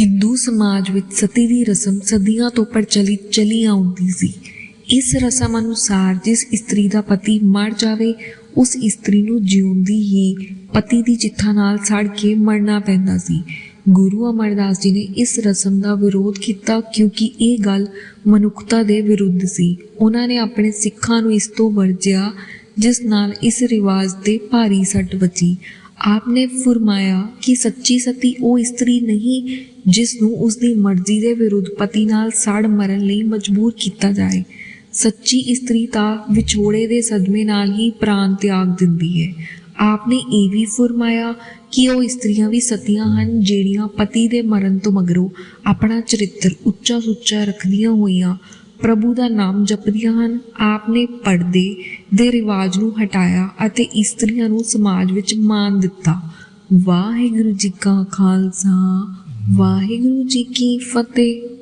ਹਿੰਦੂ ਸਮਾਜ ਵਿੱਚ ਸਤੀ ਦੀ ਰਸਮ ਸਦੀਆਂ ਤੋਂ ਪ੍ਰਚਲਿਤ ਚਲੀ ਆਉਂਦੀ ਸੀ। ਇਸ ਰਸਮ ਅਨੁਸਾਰ ਜਿਸ ਇਸਤਰੀ ਦਾ ਪਤੀ ਮਰ ਜਾਵੇ, ਉਸ ਇਸਤਰੀ ਨੂੰ ਜਿਉਂਦੀ ਹੀ ਪਤੀ ਦੀ ਚਿੱਠਾ ਨਾਲ ਸੜ ਕੇ ਮਰਨਾ ਪੈਂਦਾ ਸੀ। ਗੁਰੂ ਅਮਰਦਾਸ ਜੀ ਨੇ ਇਸ ਰਸਮ ਦਾ ਵਿਰੋਧ ਕੀਤਾ ਕਿਉਂਕਿ ਇਹ ਗੱਲ ਮਨੁੱਖਤਾ ਦੇ ਵਿਰੁੱਧ ਸੀ। ਉਹਨਾਂ ਨੇ ਆਪਣੇ ਸਿੱਖਾਂ ਨੂੰ ਇਸ ਤੋਂ ਵਰਜਿਆ, ਜਿਸ ਨਾਲ ਇਸ ਰਿਵਾਜ ਤੇ ਭਾਰੀ ਸੱਟ ਵੱਜੀ। ਆਪਨੇ ਫਰਮਾਇਆ ਕਿ ਸੱਚੀ ਸਤੀ ਉਹ ਇਸਤਰੀ ਨਹੀਂ ਜਿਸ ਨੂੰ ਉਸ ਦੀ ਮਰਜ਼ੀ ਦੇ ਵਿਰੁੱਧ ਪਤੀ ਨਾਲ ਸੜ ਮਰਨ ਲਈ ਮਜਬੂਰ ਕੀਤਾ ਜਾਏ। ਸੱਚੀ ਇਸਤਰੀ ਤਾਂ ਵਿਛੋੜੇ ਦੇ ਸਦਮੇ ਨਾਲ ਹੀ ਪ੍ਰਾਣ ਤਿਆਗ ਦਿੰਦੀ ਹੈ। ਆਪਨੇ ਇਹ ਵੀ ਫਰਮਾਇਆ ਕਿ ਉਹ ਇਸਤਰੀਆਂ ਵੀ ਸਤੀਆਂ ਹਨ ਜਿਹੜੀਆਂ ਪਤੀ ਦੇ ਮਰਨ ਤੋਂ ਮਗਰੋਂ ਆਪਣਾ ਚਰਿੱਤਰ ਉੱਚਾ ਸੁੱਚਾ ਰੱਖਦੀਆਂ ਹੋਈਆਂ ਪ੍ਰਭੂ ਦਾ ਨਾਮ ਜਪਦੀਆਂ ਹਨ। ਆਪ ਨੇ ਪਰਦੇ ਦੇ ਰਿਵਾਜ ਨੂੰ ਹਟਾਇਆ ਅਤੇ ਇਸਤਰੀਆਂ ਨੂੰ ਸਮਾਜ ਵਿੱਚ ਮਾਨ ਦਿੱਤਾ। ਵਾਹਿਗੁਰੂ ਜੀ ਕਾ ਖਾਲਸਾ, ਵਾਹਿਗੁਰੂ ਜੀ ਕੀ ਫਤਿਹ।